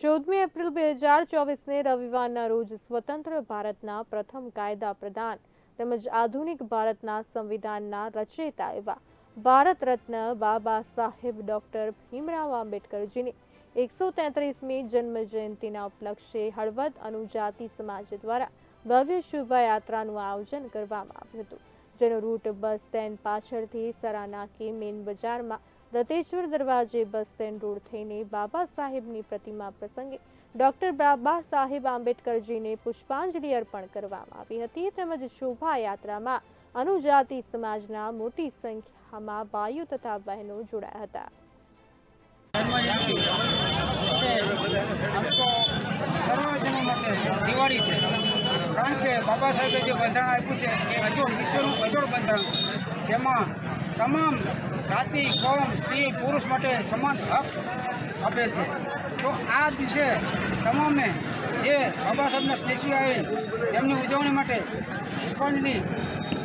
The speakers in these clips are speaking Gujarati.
ચૌદમી એપ્રિલ બે હજાર ચોવીસને રવિવારના રોજ સ્વતંત્ર ભારતના પ્રથમ કાયદા પ્રધાન તેમજ આધુનિક ભારતના સંવિધાનના રચયિતા એવા ભારત રત્ન બાબા સાહેબ ડોક્ટર ભીમરાવ આંબેડકરજીની એકસો તેત્રીસમી જન્મ જયંતિના ઉપલક્ષે હળવદ અનુજાતિ સમાજ દ્વારા ભવ્ય શોભાયાત્રાનું આયોજન કરવામાં આવ્યું હતું, જેનો રૂટ બસ સ્ટેન્ડ પાછળથી સરાનાકી મેન બજારમાં દત્તેશ્વર દરવાજે બસ સ્ટેન્ડ રોડ થઈને બાબા સાહેબની પ્રતિમા પ્રસંગે ડોક્ટર બાબા સાહેબ આંબેડકરજીને પુષ્પાંજલિ અર્પણ કરવામાં આવી હતી તેમજ શોભાયાત્રામાં અનુજાતિ સમાજના મોટી સંખ્યામાં ભાઈઓ તથા બહેનો જોડાયા હતા. દિવાળી છે. કારણ કે બાબા સાહેબે જે બંધારણ આપ્યું છે, એ અજોડ વિશ્વનું અજોડ બંધારણ છે. તેમાં તમામ જાતિ કોમ સ્ત્રી, પુરુષ માટે સમાન હક આપેલ છે. તો આ દિવસે તમામે જે બાબા સાહેબના સ્ટેચ્યુ આવે, તેમની ઉજવણી માટે પુષ્પાંજલિ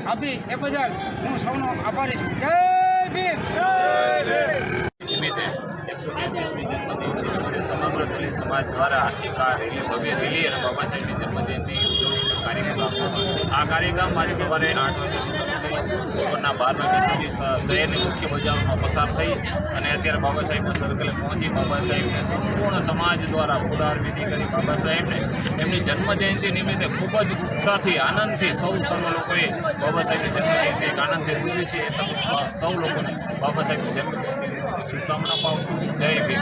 આપી એ બદલ હું સૌનો આભારી છું. જય ભીમ! સમગ્ર દલિત સમાજ દ્વારા આ રેલી ભવ્ય રેલી અને બાબા સાહેબની જન્મજયંતિ આ કાર્યક્રમ આજે સવારે આઠ વાગ્યાથી શરૂ બપોરના બાર વાગ્યા સુધી શહેરની મુખ્ય બજારોમાં પસાર થઈ અને અત્યારે બાબા સાહેબના સર્કલે પહોંચી. બાબા સાહેબને સંપૂર્ણ સમાજ દ્વારા પુનરાવિધિ કરી બાબા સાહેબને એમની જન્મજયંતિ નિમિત્તે ખૂબ જ ઉત્સાહથી, આનંદથી સૌ સર્વ લોકોએ બાબા સાહેબની જન્મજયંતિ એક આનંદથી ઉજવી છે. સૌ લોકોને બાબા સાહેબની જન્મજયંતિ શુભકામના પાઉં છું. જય ભીમ